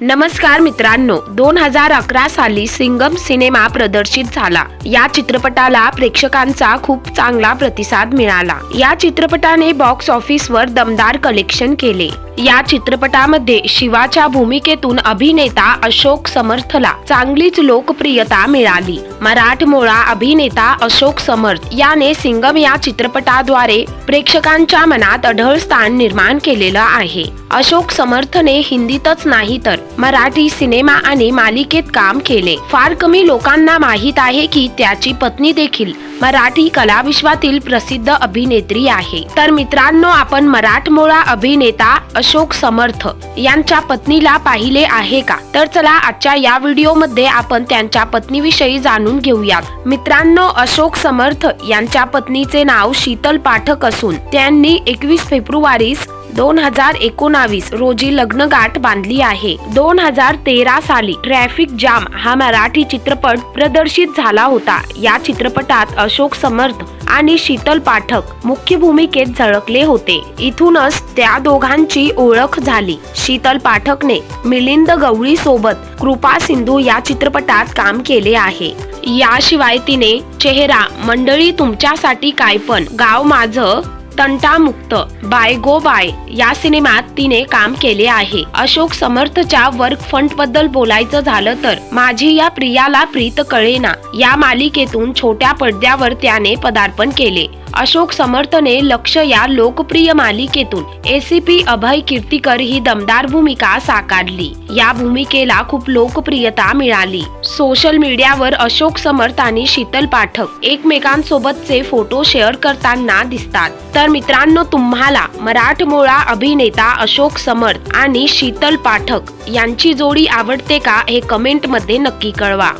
नमस्कार मित्रांनो दोन हजार अकरा साली सिंगम सिनेमा प्रदर्शित झाला. या चित्रपटाला प्रेक्षकांचा खूप चांगला प्रतिसाद मिळाला. या चित्रपटाने बॉक्स ऑफिसवर दमदार कलेक्शन केले. या चित्रपटामध्ये शिवाच्या भूमिकेतून अभिनेता अशोक समर्थला चांगलीच लोकप्रियता मिळाली. मराठमोळा अभिनेता अशोक समर्थ याने सिंगम या चित्रपटाद्वारे प्रेक्षकांच्या मनात अढळ स्थान निर्माण केलेलं आहे. अशोक समर्थने हिंदीतच नाही तर मराठी सिनेमा आणि मालिकेत काम केले. फार कमी लोकांना माहीत आहे की त्याची पत्नी देखील मराठी कलाविश्वातील प्रसिद्ध अभिनेत्री आहे. तर मित्रांनो आपण मराठमोळा अभिनेता अशोक समर्थ यांच्या पत्नीला पाहिले आहे का? तर चला आजच्या या व्हिडिओमध्ये आपण त्यांच्या पत्नीविषयी जाणून घेऊयात. मित्रांनो अशोक समर्थ यांच्या पत्नीचे नाव शीतल पाठक असून त्यांनी एकवीस फेब्रुवारीस दोन हजार एकोणावीस रोजी लग्नगाठ बांधली आहे. दोन हजार तेरा साली ट्रॅफिक जाम हा मराठी चित्रपट प्रदर्शित झाला होता. या चित्रपटात अशोक समर्थ आणि शीतल पाठक मुख्य भूमिकेत झळकले होते. इथूनच त्या दोघांची ओळख झाली. शीतल पाठकने मिलिंद गवळी सोबत कृपा सिंधू या चित्रपटात काम केले आहे. याशिवाय तिने चेहरा मंडळी तुमच्यासाठी काय पण गाव माझं तंटामुक्त बाय गो बाय या सिनेमात तिने काम केले आहे. अशोक समर्थच्या वर्क फंडबद्दल बोलायचं झालं तर माझी या प्रियाला प्रीत कळेना. या मालिकेतून छोट्या पडद्यावर त्याने पदार्पण केले. अशोक समर्थने लक्ष या लोकप्रिय मालिकेतून एसीपी अभय कीर्तीकर ही दमदार भूमिका साकारली. या भूमिकेला खूप लोकप्रियता मिळाली. सोशल मीडियावर अशोक समर्थ आणि शीतल पाठक एकमेकांसोबतचे फोटो शेअर करताना दिसतात. तर मित्रांनो तुम्हाला मराठमोळा अभिनेता अशोक समर्थ आणि शीतल पाठक यांची जोडी आवडते का हे कमेंटमध्ये नक्की कळवा.